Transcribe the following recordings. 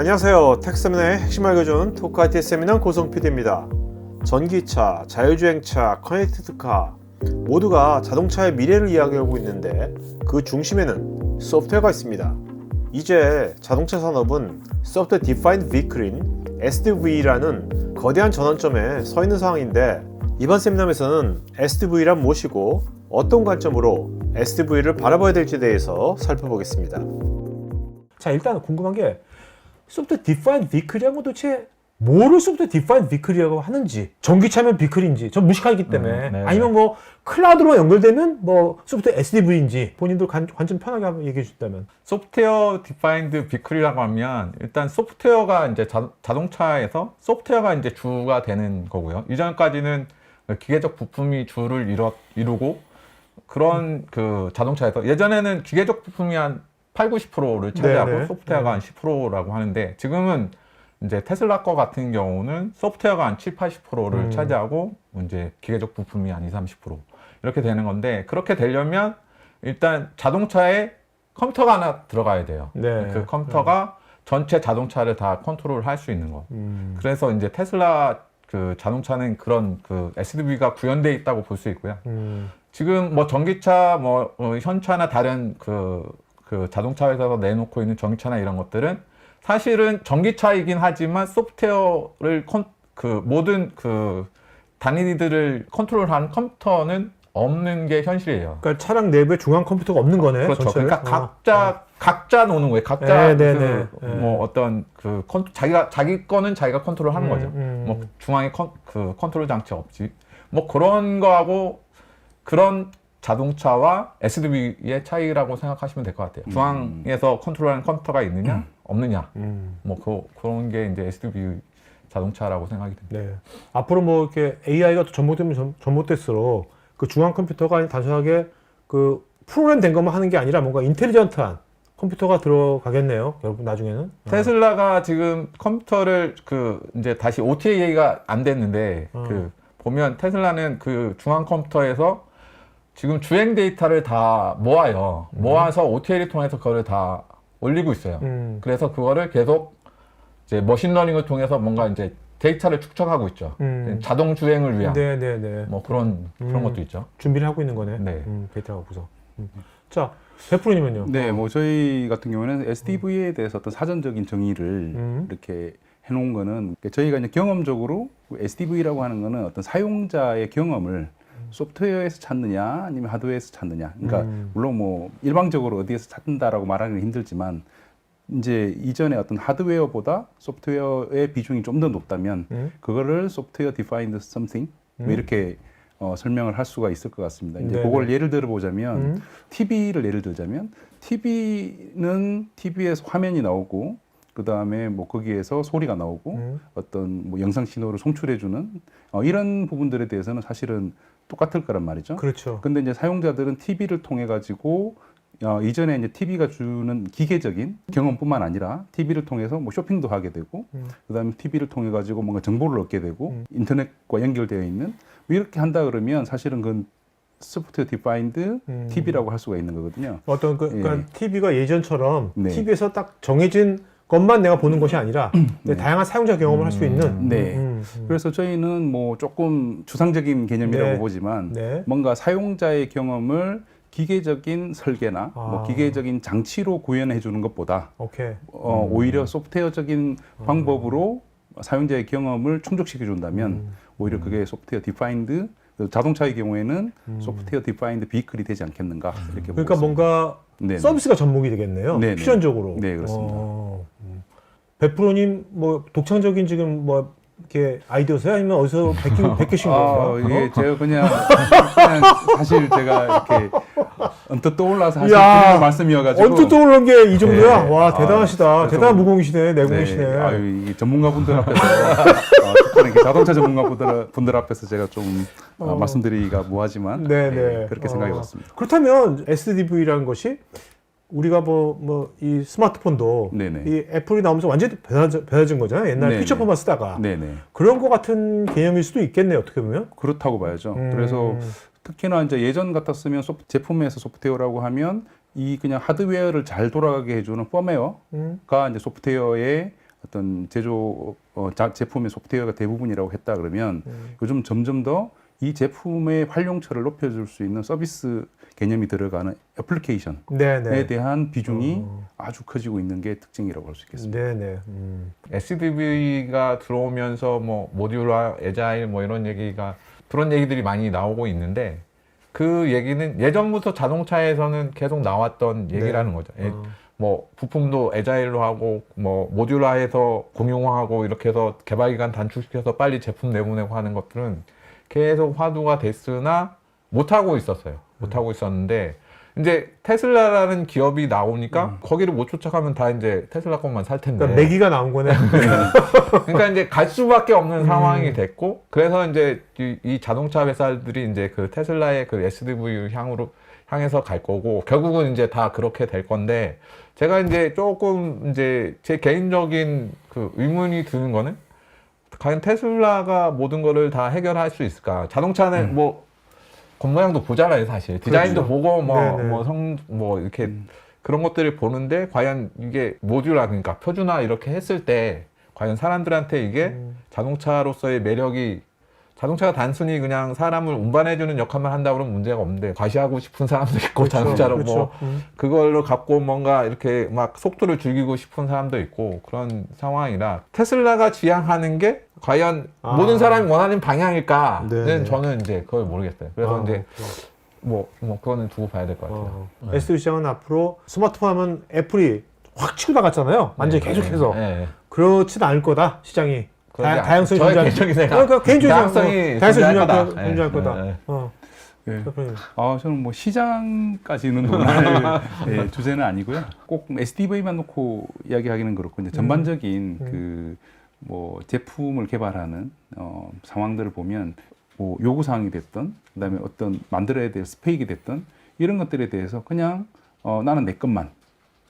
안녕하세요. 텍스민의 핵심 알려준 토크아이티 세미나 고성 PD입니다. 전기차, 자율주행차, 커넥티드카 모두가 자동차의 미래를 이야기하고 있는데 그 중심에는 소프트웨어가 있습니다. 이제 자동차 산업은 소프트웨어 디파인드 비클인 SDV라는 거대한 전환점에 서 있는 상황인데 이번 세미나에서는 SDV란 무엇이고 어떤 관점으로 SDV를 바라봐야 될지에 대해서 살펴보겠습니다. 자 일단 궁금한 게 소프트웨어 디파인드 비클이란 건 도대체 뭐를 소프트웨어 디파인드 비클이라고 하는지 전기차면 비클인지 전 무식하기 때문에 음, 네, 아니면 뭐 클라우드로 연결되면 뭐 소프트웨어 SDV인지 본인들 관, 관점 편하게 한번 얘기해 주신다면 소프트웨어 디파인드 비클이라고 하면 일단 소프트웨어가 이제 자, 자동차에서 소프트웨어가 이제 주가 되는 거고요. 이전까지는 기계적 부품이 주를 이루, 이루고 그런 그 자동차에서 예전에는 기계적 부품이 한 8, 90%를 차지하고 네네. 소프트웨어가 한 10%라고 하는데 지금은 이제 테슬라 거 같은 경우는 소프트웨어가 한 7, 80%를 음. 차지하고 이제 기계적 부품이 한 2, 30% 이렇게 되는 건데 그렇게 되려면 일단 자동차에 컴퓨터가 하나 들어가야 돼요. 네. 그 컴퓨터가 전체 자동차를 다 컨트롤 할 수 있는 거. 음. 그래서 이제 테슬라 그 자동차는 그런 그 SDV가 구현돼 있다고 볼 수 있고요. 음. 지금 뭐 전기차, 뭐 어, 현차나 다른 그, 그 자동차 회사에서 내놓고 있는 전기차나 이런 것들은 사실은 전기차이긴 하지만 소프트웨어를 컨, 그 모든 그 단위들을 컨트롤하는 컴퓨터는 없는 게 현실이에요. 그러니까 차량 내부에 중앙 컴퓨터가 없는 거네. 그렇죠. 전체를. 그러니까 어. 각자 각자 노는 거예요. 각자 네, 네, 그 네, 네. 뭐 어떤 그 컨, 자기가 자기 거는 자기가 컨트롤하는 음, 거죠. 음. 뭐 중앙에 컨, 그 컨트롤 장치 없지. 뭐 그런 거하고 그런 자동차와 SUV의 차이라고 생각하시면 될 것 같아요. 중앙에서 컨트롤하는 컴퓨터가 있느냐, 없느냐. 음. 뭐 그, 그런 게 이제 SUV 자동차라고 생각이 듭니다. 네. 앞으로 뭐 이렇게 AI가 더 접목되면 전- 접목될수록 그 중앙 컴퓨터가 단순하게 그 프로그램 된 것만 하는 게 아니라 뭔가 인텔리전트한 컴퓨터가 들어가겠네요. 여러분 나중에는. 어. 테슬라가 지금 컴퓨터를 그 이제 다시 OTA 얘기가 안 됐는데 어. 그 보면 테슬라는 그 중앙 컴퓨터에서 지금 주행 데이터를 다 모아요. 모아서 OTA를 통해서 그거를 다 올리고 있어요. 음. 그래서 그거를 계속 이제 머신러닝을 통해서 뭔가 이제 데이터를 축적하고 있죠. 음. 자동 주행을 위한 네, 네, 네. 뭐 그런 그런 음. 것도 있죠. 준비를 하고 있는 거네. 네. 음, 데이터가 보서. 음. 자, 베프로님은요? 네, 뭐 저희 같은 경우는 SDV에 대해서 어떤 사전적인 정의를 음. 이렇게 해놓은 거는 저희가 이제 경험적으로 SDV라고 하는 거는 어떤 사용자의 경험을 소프트웨어에서 찾느냐 아니면 하드웨어에서 찾느냐. 그러니까 음. 물론 뭐 일방적으로 어디에서 찾는다라고 말하기는 힘들지만 이제 이전에 어떤 하드웨어보다 소프트웨어의 비중이 좀 더 높다면 음. 그거를 소프트웨어 디파인드 something 뭐 음. 이렇게 어, 설명을 할 수가 있을 것 같습니다. 이제 네네. 그걸 예를 들어 보자면 음. TV를 예를 들자면 TV는 TV에서 화면이 나오고 그 다음에 뭐 거기에서 소리가 나오고 음. 어떤 뭐 영상 신호를 송출해주는 어, 이런 부분들에 대해서는 사실은 똑같을 거란 말이죠. 그렇죠. 근데 이제 사용자들은 TV를 통해 가지고 어, 이전에 이제 TV가 주는 기계적인 경험뿐만 아니라 TV를 통해서 뭐 쇼핑도 하게 되고 음. 그다음에 TV를 통해 가지고 뭔가 정보를 얻게 되고 음. 인터넷과 연결되어 있는 뭐 이렇게 한다 그러면 사실은 그건 소프트웨어 디파인드 음. TV라고 할 수가 있는 거거든요. 어떤 그, 예. 그러니까 TV가 예전처럼 네. TV에서 딱 정해진 것만 내가 보는 것이 아니라 네. 다양한 사용자 경험을 할 수 있는. 네. 음, 음. 그래서 저희는 뭐 조금 주상적인 개념이라고 네. 보지만 네. 뭔가 사용자의 경험을 기계적인 설계나 아. 뭐 기계적인 장치로 구현해 주는 것보다 오케이. 어, 오히려 소프트웨어적인 방법으로 사용자의 경험을 충족시켜 준다면 음. 오히려 그게 소프트웨어 디파인드 자동차의 경우에는 음. 소프트웨어 디파인드 비클이 되지 않겠는가 이렇게 보고 그러니까. 뭔가 네네. 서비스가 접목이 되겠네요. 네네. 필연적으로. 네, 그렇습니다. 어, 음. 베프로님 뭐 독창적인 지금 뭐 이렇게 아이디어세요? 아니면 어디서 베끼, 베끼신 아, 건가요? 이게 제가 그냥, 그냥 사실 제가 이렇게 언뜻 떠올라서 하신 야, 그런 말씀이어가지고 언뜻 떠오른 게 이 정도야? 네. 와 아, 대단하시다. 그래서- 대단한 무공이시네, 내공이시네. 네, 아유, 이게 전문가분들 앞에서 어, 이렇게 자동차 전문가분들 분들 앞에서 제가 좀 어, 어. 말씀드리기가 뭐하지만 네, 네, 네. 그렇게 어. 생각해 봤습니다. 그렇다면 SDV라는 것이 우리가 뭐 뭐 이 스마트폰도 네네. 이 애플이 나오면서 완전히 배달진, 배달진 거잖아요. 옛날 네네. 피처폰만 쓰다가 네네 그런 거 같은 개념일 수도 있겠네요. 어떻게 보면. 그렇다고 봐야죠. 음. 그래서 특히나 이제 예전 같았으면 소프, 제품에서 소프트웨어라고 하면 이 그냥 하드웨어를 잘 돌아가게 해주는 펌웨어가 음. 이제 소프트웨어의 어떤 제조 어, 자, 제품의 소프트웨어가 대부분이라고 했다 그러면 요즘 점점 더 이 제품의 활용처를 높여줄 수 있는 서비스 개념이 들어가는 애플리케이션에 네네. 대한 비중이 어. 아주 커지고 있는 게 특징이라고 할 수 있겠습니다. 네네. 음. SDV가 들어오면서 뭐 모듈화, 에자일 뭐 이런 얘기가 그런 얘기들이 많이 나오고 있는데 그 얘기는 예전부터 자동차에서는 계속 나왔던 얘기라는 거죠. 예, 어. 뭐 부품도 에자일로 하고 뭐 모듈화해서 공용화하고 이렇게 해서 개발 기간 단축시켜서 빨리 제품 내보내고 하는 것들은 계속 화두가 됐으나 못 하고 있었어요. 못 하고 있었는데 이제 테슬라라는 기업이 나오니까 거기를 못 쫓아가면 다 이제 테슬라 것만 살 텐데. 그러니까 매기가 나온 거네. 그러니까 이제 갈 수밖에 없는 상황이 됐고 그래서 이제 이, 이 자동차 회사들이 이제 그 테슬라의 그 SDV 향으로 향해서 갈 거고 결국은 이제 다 그렇게 될 건데 제가 이제 조금 이제 제 개인적인 그 의문이 드는 거는 과연 테슬라가 모든 거를 다 해결할 수 있을까? 자동차는 뭐 겉모양도 보잖아요, 사실. 디자인도 그렇죠. 보고 뭐 네네. 뭐성뭐 이렇게 그런 것들을 보는데 과연 이게 모듈화 그러니까 표준화 이렇게 했을 때 과연 사람들한테 이게 음. 자동차로서의 매력이 자동차가 단순히 그냥 사람을 운반해주는 역할만 한다 그러면 문제가 없는데 과시하고 싶은 사람도 있고 자동차로 뭐 그렇죠. 음. 그걸로 갖고 뭔가 이렇게 막 속도를 즐기고 싶은 사람도 있고 그런 상황이라 테슬라가 지향하는 게 과연 아. 모든 사람이 원하는 방향일까는 네네. 저는 이제 그걸 모르겠어요. 그래서 아, 이제 뭐, 뭐 그거는 두고 봐야 될 것 같아요. 어. 네. SDV 시장은 앞으로 스마트폰 하면 애플이 확 치고 나갔잖아요. 완전 히 네, 계속해서. 네, 네. 그렇진 않을 거다 시장이. 다, 않- 다양성이 저의 존재할 개인적인 생각. 그러니까 개인적인 다양성이 생각. 다양성이 존재할 거다. 존재할 네, 거다. 네. 어. 예. 대표님. 아, 저는 뭐 시장까지는 논할 예, 주제는 아니고요. 꼭 SDV만 놓고 이야기하기는 그렇고 이제 전반적인 그 뭐 제품을 개발하는 어, 상황들을 보면 뭐 요구 사항이 됐든 그다음에 어떤 만들어야 될 스펙이 됐든 이런 것들에 대해서 그냥 어, 나는 내 것만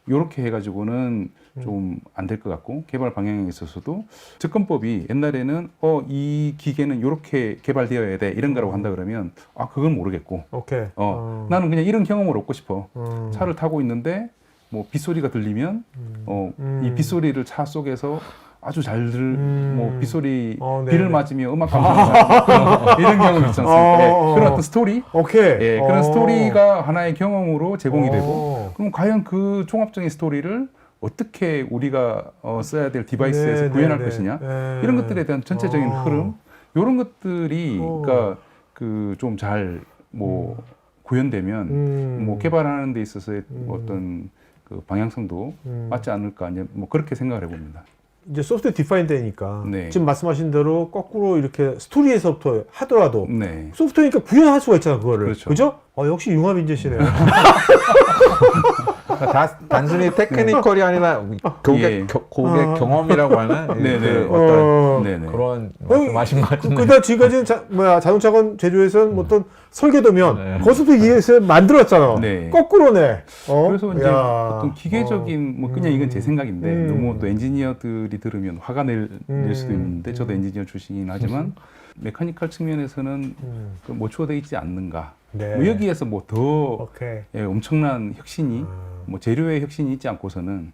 요렇게 해가지고는 좀 안 될 것 같고 개발 방향에 있어서도 접근법이 옛날에는 어 이 기계는 요렇게 개발되어야 돼 이런 거라고 한다 그러면 아 그건 모르겠고 오케이. 어, 나는 그냥 이런 경험을 얻고 싶어. 음. 차를 타고 있는데 뭐 빗소리가 들리면 어, 음. 이 빗소리를 차 속에서 아주 잘 들, 음. 뭐 빗소리 어, 네, 비를 네. 맞으며 음악 감상하는 이런 경험 있지 않습니까? 어, 예, 어. 그런 어떤 스토리, 오케이. 예, 그런 어. 스토리가 하나의 경험으로 제공이 되고, 어. 그럼 과연 그 종합적인 스토리를 어떻게 우리가 어, 써야 될 디바이스에서 네, 구현할 네, 것이냐 네. 이런 것들에 대한 전체적인 어. 흐름 이런 것들이 어. 그러니까 그 좀 잘 뭐 구현되면 음. 뭐 개발하는 데 있어서의 음. 어떤 그 방향성도 음. 맞지 않을까 이제 뭐 그렇게 생각을 해봅니다. 이제 소프트웨어 디파인 되니까 네. 지금 말씀하신 대로 거꾸로 이렇게 스토리에서부터 하더라도 네. 소프트웨어니까 구현할 수가 있잖아 그거를 그렇죠. 그죠? 어, 역시 융합 인재시네요. 다, 단순히 테크니컬이 아니라 고객, 예. 겨- 고객 어. 경험이라고 하나? 네네. 그 어떤 어, 네네. 그런 어, 말씀하신 것 그, 같은데. 그다 지금까지는 자, 뭐야 자동차건 제조에서는 뭐 어떤 설계도면 네. 거수도 이해해서 만들었잖아. 네. 거꾸로네. 어? 그래서 이제 야. 어떤 기계적인 뭐 그냥 이건 제 생각인데 음. 너무 또 엔지니어들이 들으면 화가 낼, 음. 낼 수도 있는데 저도 엔지니어 출신이긴 하지만 메카니컬 측면에서는 음. 그 모초되어 있지 않는가. 네. 뭐 여기에서 뭐더 오케이. 예, 엄청난 혁신이 아. 뭐 재료의 혁신이 있지 않고서는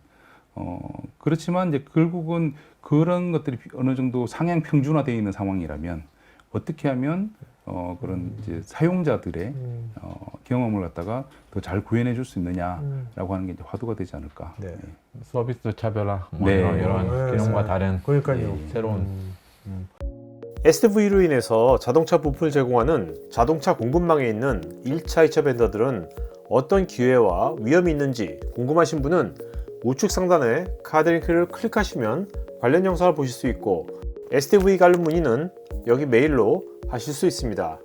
어 그렇지만 이제 결국은 그런 것들이 어느 정도 상향 평준화되어 있는 상황이라면 어떻게 하면 어 그런 이제 사용자들의 음. 어 경험을 갖다가 더 잘 구현해 줄 수 있느냐라고 음. 하는 게 이제 화두가 되지 않을까. 네. 예. 서비스 차별화, 뭐 네. 이런, 이런 어, 네. 기능과 네. 다른 그러니까요. 예, 예. 새로운 SDV로 인해서 자동차 부품을 제공하는 자동차 공급망에 있는 1차, 2차 벤더들은 어떤 기회와 위험이 있는지 궁금하신 분은 우측 상단에 카드 링크를 클릭하시면 관련 영상을 보실 수 있고 SDV 관련 문의는 여기 메일로 하실 수 있습니다.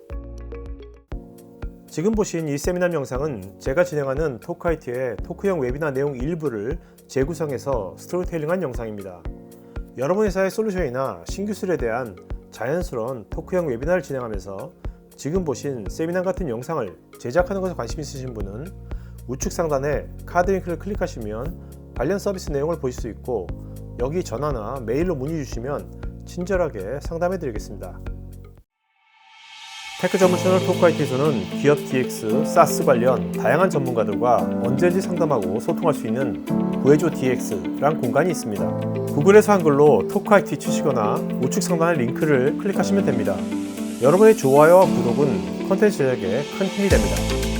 지금 보신 이 세미나 영상은 제가 진행하는 토크아이티의 토크형 웨비나 내용 일부를 재구성해서 스토리텔링한 영상입니다. 여러분 회사의 솔루션이나 신기술에 대한 자연스러운 토크형 웨비나를 진행하면서 지금 보신 세미나 같은 영상을 제작하는 것에 관심 있으신 분은 우측 상단에 카드 링크를 클릭하시면 관련 서비스 내용을 보실 수 있고 여기 전화나 메일로 문의 주시면 친절하게 상담해 드리겠습니다. 테크 전문 채널 토크아이티에서는 기업 DX, 사스 관련 다양한 전문가들과 언제든지 상담하고 소통할 수 있는 구해줘 DX란 공간이 있습니다. 구글에서 한글로 토크IT 치시거나 우측 상단의 링크를 클릭하시면 됩니다. 여러분의 좋아요와 구독은 컨텐츠 제작에 큰 힘이 됩니다.